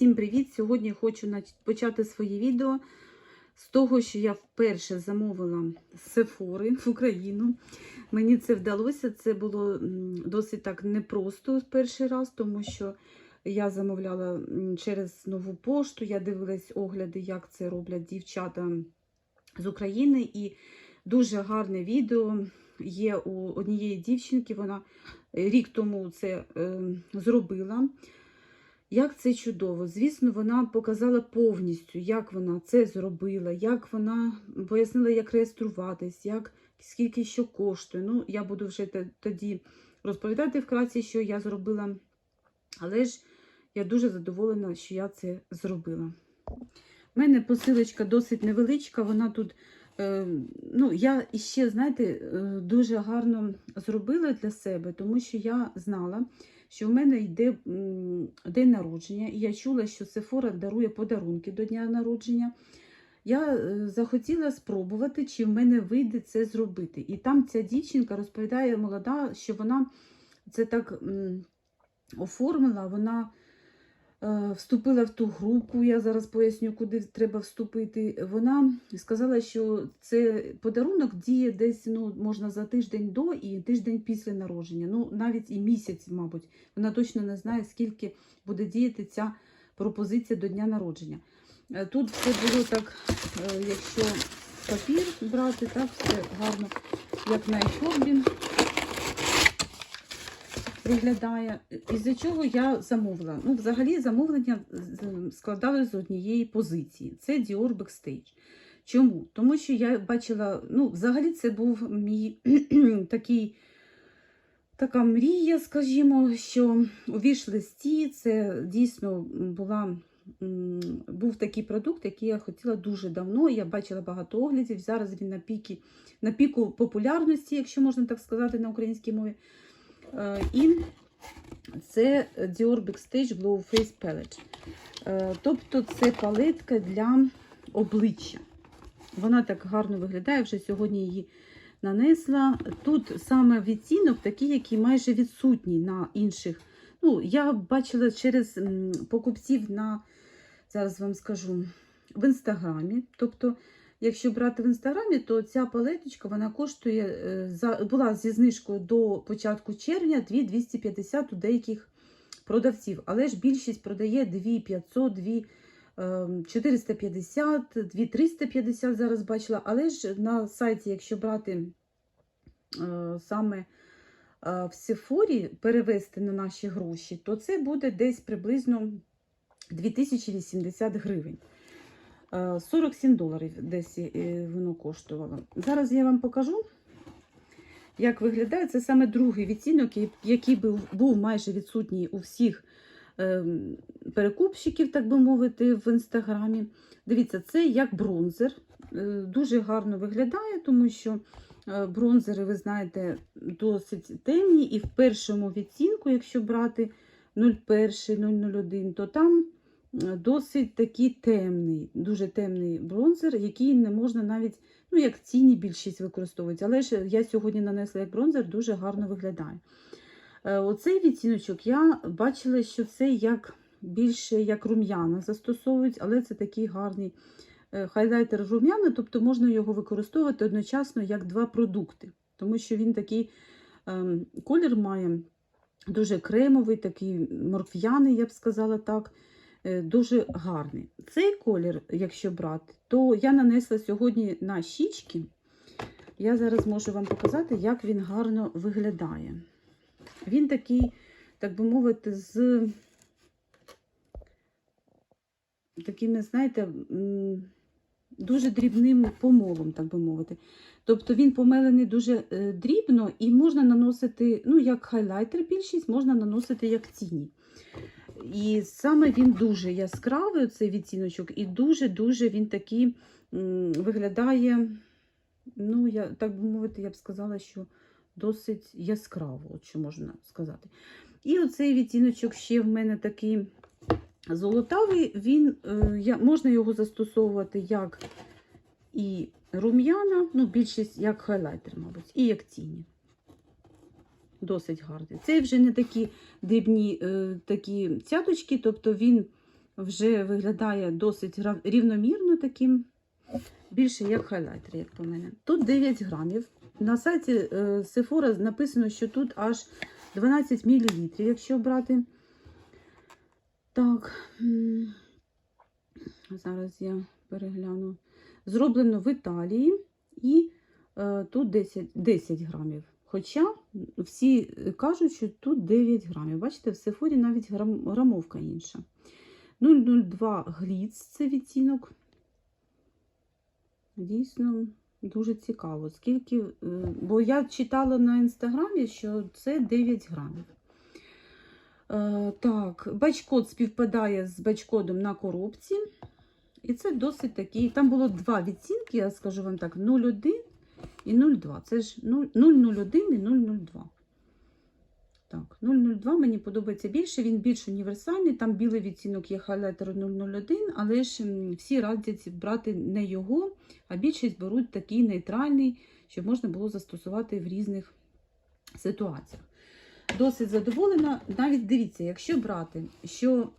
Всім привіт! Сьогодні хочу почати своє відео з того, що я вперше замовила Сефори в Україну. Мені це вдалося. Це було досить так непросто перший раз, тому що я замовляла через нову пошту. Я дивилась огляди, як це роблять дівчата з України. І дуже гарне відео є у однієї дівчинки. Вона рік тому це е, зробила. Як це чудово. Звісно, вона показала повністю, як вона це зробила, як вона пояснила, як реєструватись, як, скільки що коштує. Ну, я буду вже тоді розповідати вкратці, що я зробила. Але ж я дуже задоволена, що я це зробила. У мене посилочка досить невеличка, вона тут. е, Ну, я іще, знаєте, е, дуже гарно зробила для себе, тому що я знала, що в мене йде день народження, і я чула, що Сефора дарує подарунки до дня народження. Я е, захотіла спробувати, чи в мене вийде це зробити. І там ця дівчинка розповідає молода, що вона це так оформила, вона вступила в ту групу, я зараз поясню, куди треба вступити. Вона сказала, що це подарунок діє десь ну, можна за тиждень до і тиждень після народження. Ну, навіть і місяць, мабуть. Вона точно не знає, скільки буде діяти ця пропозиція до дня народження. Е, Тут все було так, е, якщо папір брати, так, все гарно, як на iForbі виглядає. Із-за чого я замовила? Ну, взагалі, замовлення складали з однієї позиції. Це Dior Backstage. Чому? Тому що я бачила, ну, взагалі, це був мій такий. Така мрія, скажімо, що у віш-листі це дійсно була, був такий продукт, який я хотіла дуже давно. Я бачила багато оглядів. Зараз він на, піки, на піку популярності, якщо можна так сказати на українській мові. Е, І це Dior Backstage Glow Face Palette. Е, Тобто це палетка для обличчя. Вона так гарно виглядає, вже сьогодні її нанесла. Тут саме відтінок такий, який майже відсутній на інших. Ну, я бачила через покупців на, зараз вам скажу, в інстаграмі. Тобто, якщо брати в інстаграмі, то ця палеточка вона коштує е, була зі знижкою до початку червня 2250 у деяких продавців. Але ж більшість продає 2500, 2 ем, 450, 2350 зараз бачила. Але ж на сайті, якщо брати е, саме е, в Сефорі, перевести на наші гроші, то це буде десь приблизно 2080 гривень. Е, 47 доларів десь е, воно коштувало. Зараз я вам покажу, як виглядає. Це саме другий відтінок, який- був, майже відсутній у всіх ем, перекупщиків, так би мовити, в інстаграмі. Дивіться, це як бронзер. Е, Дуже гарно виглядає, тому що е, бронзери, ви знаєте, досить темні. І в першому відтінку, якщо брати 01, 001, то там е, досить такий темний, дуже темний бронзер, який не можна навіть, ну, як тіні більшість використовують. Але ж я сьогодні нанесла як бронзер, дуже гарно виглядає. Е, Оцей відтіночок я бачила, що це як більше як рум'яна застосовують, але це такий гарний е, хайлайтер рум'яна, тобто можна його використовувати одночасно як два продукти, тому що він такий ем, колір має дуже кремовий, такий моркв'яний, я б сказала так, е, дуже гарний. Цей колір, якщо брати, то я нанесла сьогодні на щічки. Я зараз можу вам показати, як він гарно виглядає. Він такий, так би мовити, з такими, знаєте, дуже дрібним помолом, так би мовити. Тобто він помелений дуже е, дрібно і можна наносити, ну, як хайлайтер більшість, можна наносити як тіні. І саме він дуже яскравий, цей відтіночок, і дуже-дуже він такий виглядає, ну, я, так би мовити, я б сказала, що досить яскраво, от що можна сказати. І оцей відтіночок ще в мене такий золотавий, він, е, я, можна його застосовувати як і рум'яна, ну, більшість як хайлайтер, мабуть, і як тіні. Досить гарний. Це вже не такі дрібні е, такі цяточки, тобто він вже виглядає досить рівномірно таким, більше як хайлайтер, як по мене. Тут 9 грамів. На сайті е, Sephora написано, що тут аж 12 мл, якщо брати. Так, зараз я перегляну. Зроблено в Італії і е, тут 10, 10 грамів. Хоча всі кажуть, що тут 9 грамів. Бачите, в Сефорі навіть грам, грамовка інша. 0,02 гліц це відтінок. Дійсно, дуже цікаво. Скільки, е, бо я читала на інстаграмі, що це 9 грамів. Е, Так, бачкод співпадає з бачкодом на коробці. І це досить такий. Там було два відцінки, я скажу вам так: 0,1 і 0,2. Це ж 0,01 і 0,02. Так, 0,02 мені подобається більше, він більш універсальний. Там білий відцінок є хайлайтер 0,01, але ж всі радять брати не його, а більшість беруть такий нейтральний, щоб можна було застосувати в різних ситуаціях. Досить задоволена. Навіть дивіться, якщо брати, що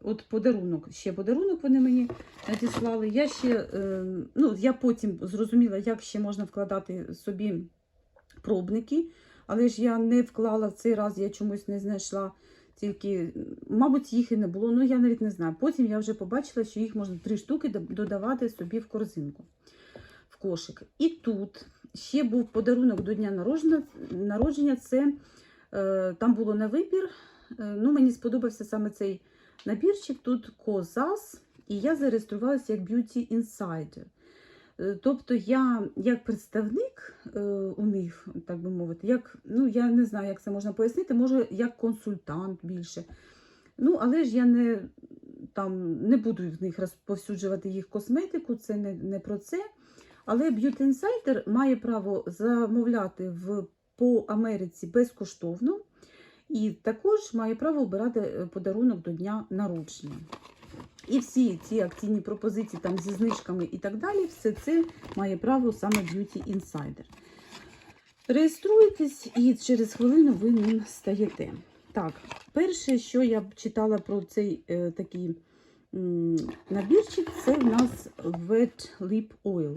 от подарунок, ще подарунок вони мені надіслали. Я ще, е, ну, я потім зрозуміла, як ще можна вкладати собі пробники, але ж я не вклала в цей раз, я чомусь не знайшла. Тільки, мабуть, їх і не було, ну я навіть не знаю. Потім я вже побачила, що їх можна три штуки додавати собі в корзинку, в кошик. І тут ще був подарунок до дня народження. це е, там було на вибір. Е, ну, мені сподобався саме цей набірчик. Тут козас, і я зареєструвалася як Beauty Insider. Е, Тобто я як представник у них, так би мовити, як, ну я не знаю, як це можна пояснити, може як консультант більше. Ну, але ж я не, там, не буду в них розповсюджувати їх косметику, це не, не про це. Але Beauty Insider має право замовляти в, по Америці безкоштовно. І також має право обирати е, подарунок до дня народження. І всі ці акційні пропозиції там зі знижками і так далі, все це має право саме Beauty Insider. Реєструєтесь і через хвилину ви ним стаєте. Так, перше, що я читала про цей е, такий м, набірчик, це в нас Wet Lip Oil.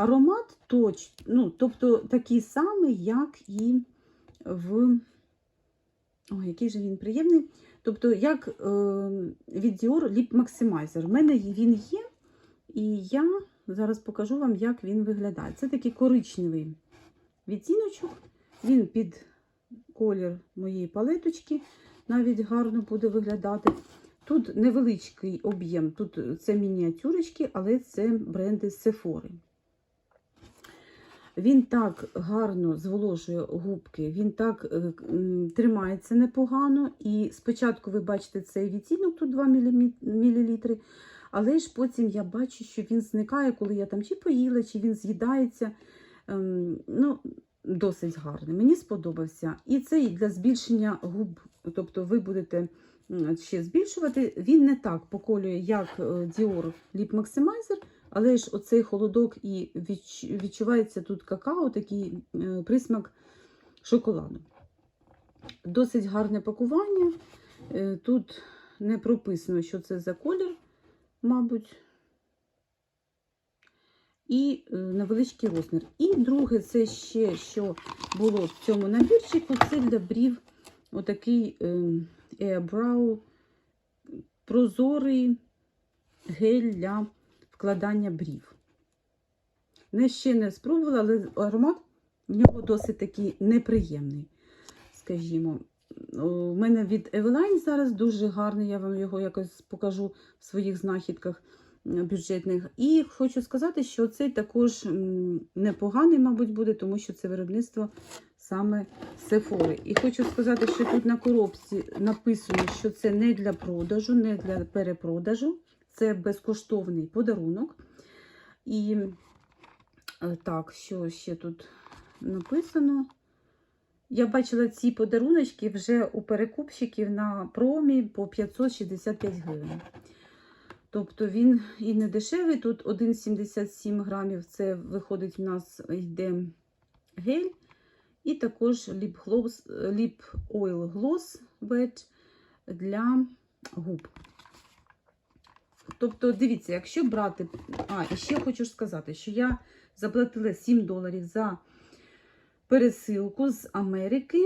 Аромат точ, ну, тобто такий самий, як і в. Ой, який же він приємний. Тобто, як е, від Dior Lip Maximizer. У мене він є, і я зараз покажу вам, як він виглядає. Це такий коричневий відтіночок. Він під колір моєї палеточки навіть гарно буде виглядати. Тут невеличкий об'єм, тут це мініатюрочки, але це бренди Sephora. Він так гарно зволожує губки, він так е, тримається непогано. І спочатку ви бачите цей відтінок, тут 2 мл, але ж потім я бачу, що він зникає, коли я там чи поїла, чи він з'їдається. Ем, Ну, досить гарний. Мені сподобався. І це для збільшення губ, тобто ви будете ще збільшувати. Він не так поколює, як е, Dior Lip Maximizer, але ж оцей холодок і відчувається тут какао, такий е, присмак шоколаду. Досить гарне пакування. Е, Тут не прописано, що це за колір, мабуть. І е, невеличкий розмір. І друге, це ще, що було в цьому набірчику, це для брів отакий е, Airbrow прозорий гель для вкладання брів. Не ще не спробувала, але аромат в нього досить такий неприємний, скажімо. У мене від Eveline зараз дуже гарний, я вам його якось покажу в своїх знахідках бюджетних. І хочу сказати, що цей також непоганий, мабуть, буде, тому що це виробництво саме Sephora. І хочу сказати, що тут на коробці написано, що це не для продажу, не для перепродажу. Це безкоштовний подарунок. І е, так, що ще тут написано? Я бачила ці подаруночки вже у перекупщиків на промі по 565 гривень. Тобто він і не дешевий. Тут 1,77 грамів. Це виходить, в нас йде гель. І також Lip, Gloss, Lip Oil Gloss Wet для губ. Тобто, дивіться, якщо брати. А, і ще хочу сказати, що я заплатила 7 доларів за пересилку з Америки,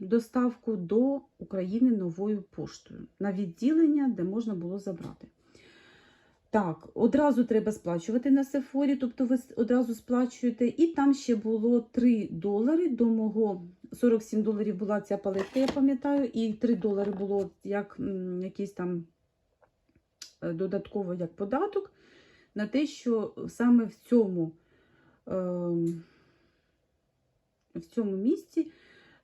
доставку до України новою поштою на відділення, де можна було забрати. Так, одразу треба сплачувати на Сефорі, тобто ви одразу сплачуєте. І там ще було 3 долари до мого 47 доларів була ця палетка, я пам'ятаю, і 3 долари було як якийсь там додатково як податок на те, що саме в цьому, ем, в цьому місці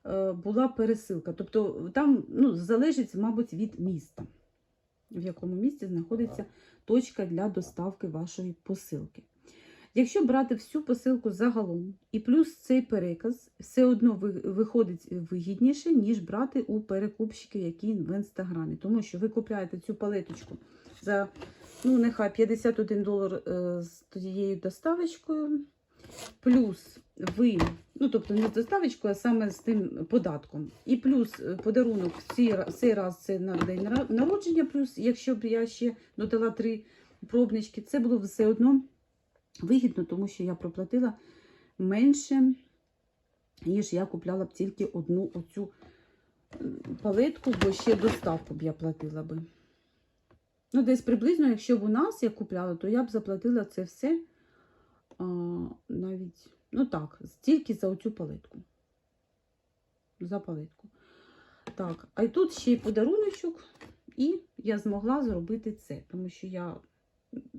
е, була пересилка. Тобто там ну, залежить, мабуть, від міста, в якому місті знаходиться точка для доставки вашої посилки. Якщо брати всю посилку загалом і плюс цей переказ, все одно виходить вигідніше, ніж брати у перекупщиків, які в інстаграмі. Тому що ви купляєте цю палеточку за ну, нехай 51 долар е, з тією доставочкою, плюс ви, ну тобто не з доставочкою, а саме з тим податком. І плюс е, подарунок в цей, раз це на день народження, плюс, якщо б я ще додала три пробнички, це було все одно вигідно, тому що я проплатила менше, ніж я купляла б тільки одну оцю палетку, бо ще доставку б я платила би. Ну, десь приблизно, якщо б у нас я купляла, то я б заплатила це все а, навіть, ну так, тільки за оцю палетку. За палетку. Так, а й тут ще й подаруночок, і я змогла зробити це, тому що я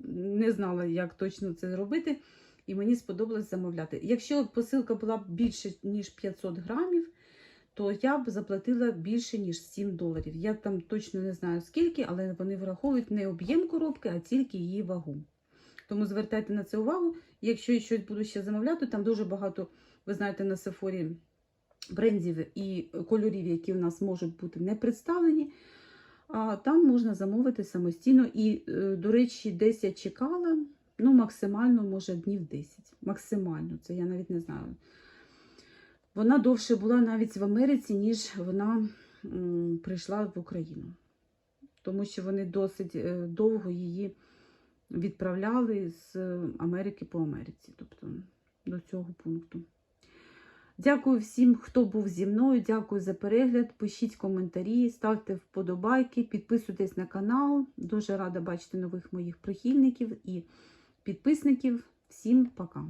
не знала, як точно це зробити, і мені сподобалось замовляти. Якщо посилка була більше, ніж 500 грамів, то я б заплатила більше, ніж 7 доларів. Я там точно не знаю скільки, але вони враховують не об'єм коробки, а тільки її вагу. Тому звертайте на це увагу. Якщо я щось буду ще замовляти, там дуже багато, ви знаєте, на Сефорі брендів і кольорів, які в нас можуть бути не представлені. А там можна замовити самостійно. І, е, до речі, десь я чекала, ну, максимально, може, днів 10. Максимально, це я навіть не знаю. Вона довше була навіть в Америці, ніж вона прийшла в Україну. Тому що вони досить е, довго її відправляли з Америки по Америці, тобто до цього пункту. Дякую всім, хто був зі мною. Дякую за перегляд. Пишіть коментарі, ставте вподобайки, підписуйтесь на канал. Дуже рада бачити нових моїх прихильників і підписників. Всім пока!